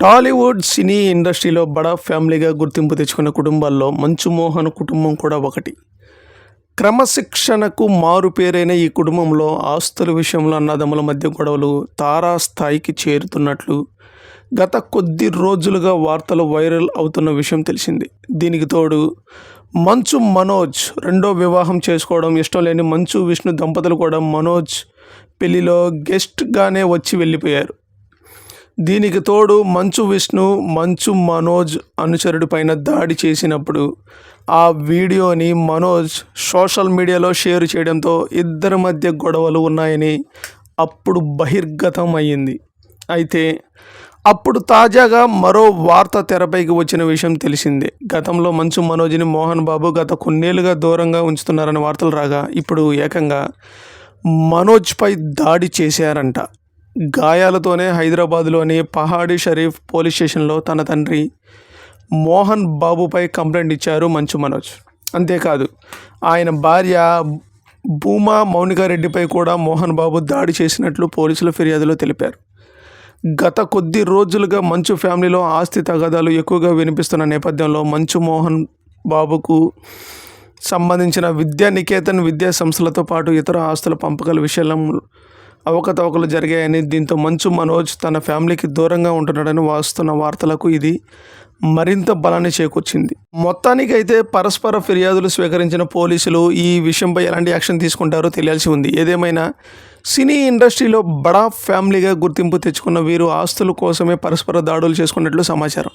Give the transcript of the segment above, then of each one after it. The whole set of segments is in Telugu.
టాలీవుడ్ సినీ ఇండస్ట్రీలో బడా ఫ్యామిలీగా గుర్తింపు తెచ్చుకున్న కుటుంబాల్లో మంచు మోహన్ కుటుంబం కూడా ఒకటి. క్రమశిక్షణకు మారు పేరైన ఈ కుటుంబంలో ఆస్తుల విషయంలో అన్నదమ్ముల మధ్య గొడవలు తారాస్థాయికి చేరుతున్నట్లు గత కొద్ది రోజులుగా వార్తలు వైరల్ అవుతున్న విషయం తెలిసింది. దీనికి తోడు మంచు మనోజ్ రెండో వివాహం చేసుకోవడం ఇష్టం లేని మంచు విష్ణు దంపతులు కూడా మనోజ్ పెళ్ళిలో గెస్ట్గానే వచ్చి వెళ్ళిపోయారు. దీనికి తోడు మంచు విష్ణు మంచు మనోజ్ అనుచరుడి పైన దాడి చేసినప్పుడు ఆ వీడియోని మనోజ్ సోషల్ మీడియాలో షేర్ చేయడంతో ఇద్దరి మధ్య గొడవలు ఉన్నాయని అప్పుడు బహిర్గతం అయ్యింది అయితే అప్పుడు తాజాగా మరో వార్త తెరపైకి వచ్చిన విషయం తెలిసిందే. గతంలో మంచు మనోజ్ని మోహన్ బాబు గత కొన్నేళ్ళుగా దూరంగా ఉంచుతున్నారని వార్తలు రాగా ఇప్పుడు ఏకంగా మనోజ్పై దాడి చేశారంట. గాయాలతోనే హైదరాబాద్లోని పహాడీ షరీఫ్ పోలీస్ స్టేషన్లో తన తండ్రి మోహన్ బాబుపై కంప్లైంట్ ఇచ్చారు మంచు మనోజ్. అంతేకాదు ఆయన భార్య భూమా మౌనికారెడ్డిపై కూడా మోహన్ బాబు దాడి చేసినట్లు పోలీసుల ఫిర్యాదులో తెలిపారు. గత కొద్ది రోజులుగా మంచు ఫ్యామిలీలో ఆస్తి తగాదాలు ఎక్కువగా వినిపిస్తున్న నేపథ్యంలో మంచు మోహన్ బాబుకు సంబంధించిన విద్యా నికేతన్ విద్యా సంస్థలతో పాటు ఇతర ఆస్తుల పంపకాల విషయంలో అవకతవకలు జరిగాయని దీంతో మంచు మనోజ్ తన ఫ్యామిలీకి దూరంగా ఉంటున్నాడని వస్తున్న వార్తలకు ఇది మరింత బలాన్ని చేకూర్చింది. మొత్తానికి అయితే పరస్పర ఫిర్యాదులు స్వీకరించిన పోలీసులు ఈ విషయంపై ఎలాంటి యాక్షన్ తీసుకుంటారో తెలియాల్సి ఉంది. ఏదేమైనా సినీ ఇండస్ట్రీలో బడా ఫ్యామిలీగా గుర్తింపు తెచ్చుకున్న వీరు ఆస్తుల కోసమే పరస్పర దాడులు చేసుకున్నట్లు సమాచారం.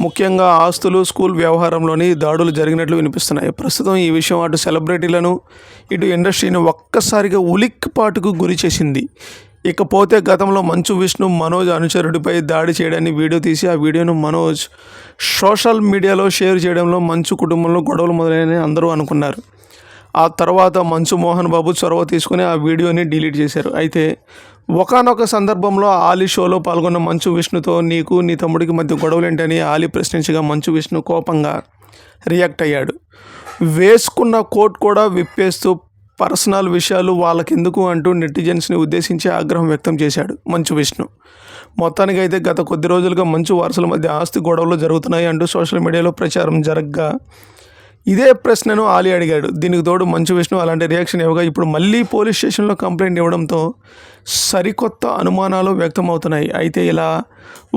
ముఖ్యంగా ఆస్తులు స్కూల్ వ్యవహారంలోని దాడులు జరిగినట్లు వినిపిస్తున్నాయి. ప్రస్తుతం ఈ విషయం అటు సెలబ్రిటీలను ఇటు ఇండస్ట్రీని ఒక్కసారిగా ఉలిక్కిపాటుకు గురి చేసింది. ఇకపోతే గతంలో మంచు విష్ణు మనోజ్ అనుచరుడిపై దాడి చేయడాన్ని వీడియో తీసి ఆ వీడియోను మనోజ్ సోషల్ మీడియాలో షేర్ చేయడంలో మంచు కుటుంబంలో గొడవలు మొదలైనని అందరూ అనుకున్నారు. ఆ తర్వాత మంచు మోహన్ బాబు చొరవ తీసుకుని ఆ వీడియోని డిలీట్ చేశారు. అయితే ఒకానొక సందర్భంలో ఆలీ షోలో పాల్గొన్న మంచు విష్ణుతో నీకు నీ తమ్ముడికి మధ్య గొడవలేంటని ఆలీ ప్రశ్నించగా మంచు విష్ణు కోపంగా రియాక్ట్ అయ్యాడు. వేసుకున్న కోట్ కూడా విప్పేస్తూ పర్సనల్ విషయాలు వాళ్ళకెందుకు అంటూ నెటిజన్స్ని ఉద్దేశించి ఆగ్రహం వ్యక్తం చేశాడు మంచు విష్ణు. మొత్తానికైతే గత కొద్ది రోజులుగా మంచు వారసుల మధ్య ఆస్తి గొడవలు జరుగుతున్నాయి అంటూ సోషల్ మీడియాలో ప్రచారం జరగ్గా ఇదే ప్రశ్నను ఆలి అడిగాడు. దీనికి తోడు మంచు విష్ణు అలాంటి రియాక్షన్ ఇవ్వగా ఇప్పుడు మళ్ళీ పోలీస్ స్టేషన్లో కంప్లైంట్ ఇవ్వడంతో సరికొత్త అనుమానాలు వ్యక్తమవుతున్నాయి. అయితే ఇలా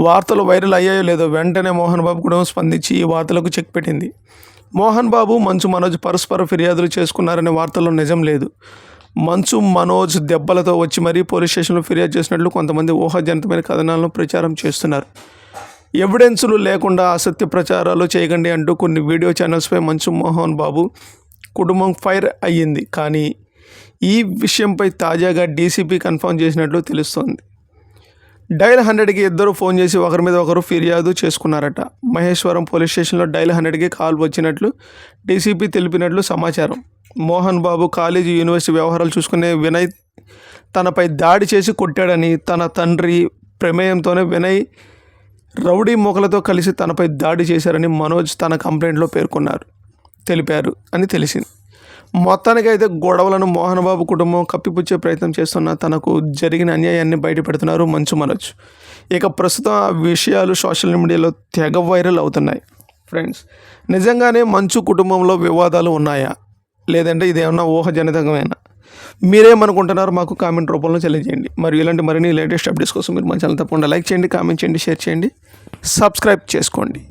వార్తలు వైరల్ అయ్యాయో లేదో వెంటనే మోహన్ బాబు కూడా స్పందించి ఈ వార్తలకు చెక్ పెట్టింది. మోహన్ బాబు మంచు మనోజ్ పరస్పర ఫిర్యాదులు చేసుకున్నారనే వార్తల్లో నిజం లేదు. మంచు మనోజ్ దెబ్బలతో వచ్చి మరీ పోలీస్ స్టేషన్లో ఫిర్యాదు చేసినట్లు కొంతమంది ఊహాజనితమైన కథనాలను ప్రచారం చేస్తున్నారు. ఎవిడెన్సులు లేకుండా అసత్య ప్రచారాలు చేయకండి అంటూ కొన్ని వీడియో ఛానల్స్పై మంచు మోహన్ బాబు కుటుంబం ఫైర్ అయ్యింది. కానీ ఈ విషయంపై తాజాగా డీసీపీ కన్ఫర్మ్ చేసినట్లు తెలుస్తోంది. డైల్ హండ్రెడ్కి ఇద్దరు ఫోన్ చేసి ఒకరి మీద ఒకరు ఫిర్యాదు చేసుకున్నారట. మహేశ్వరం పోలీస్ స్టేషన్లో డైల్ హండ్రెడ్కి కాల్ వచ్చినట్లు డీసీపీ తెలిపినట్లు సమాచారం. మోహన్ బాబు కాలేజీ యూనివర్సిటీ వ్యవహారాలు చూసుకునే వినయ్ తనపై దాడి చేసి కొట్టాడని తన తండ్రి ప్రమేయంతోనే వినయ్ రౌడీ మొగలతో కలిసి తనపై దాడి చేశారని మనోజ్ తన కంప్లైంట్లో పేర్కొన్నారు తెలిపారు అని తెలిసింది. మొత్తానికైతే గొడవలను మోహన్ బాబు కుటుంబం కప్పిపుచ్చే ప్రయత్నం చేస్తున్న తనకు జరిగిన అన్యాయాన్ని బయటపెడుతున్నారు మంచు మనోజ్. ఇక ప్రస్తుతం ఆ విషయాలు సోషల్ మీడియాలో తెగ వైరల్ అవుతున్నాయి. ఫ్రెండ్స్ నిజంగానే మంచు కుటుంబంలో వివాదాలు ఉన్నాయా? లేదంటే ఇదేమన్నా ఊహజనితంగామైనా మీరేమనుకుంటున్నారో మాకు కామెంట్ రూపంలో తెలియజేయండి. మరియు ఇలాంటి మరిన్ని లేటెస్ట్ అప్డేట్స్ కోసం మీరు మా ఛానల్ తప్పకుండా లైక్ చేయండి కామెంట్ చేయండి షేర్ చేయండి సబ్స్క్రైబ్ చేసుకోండి.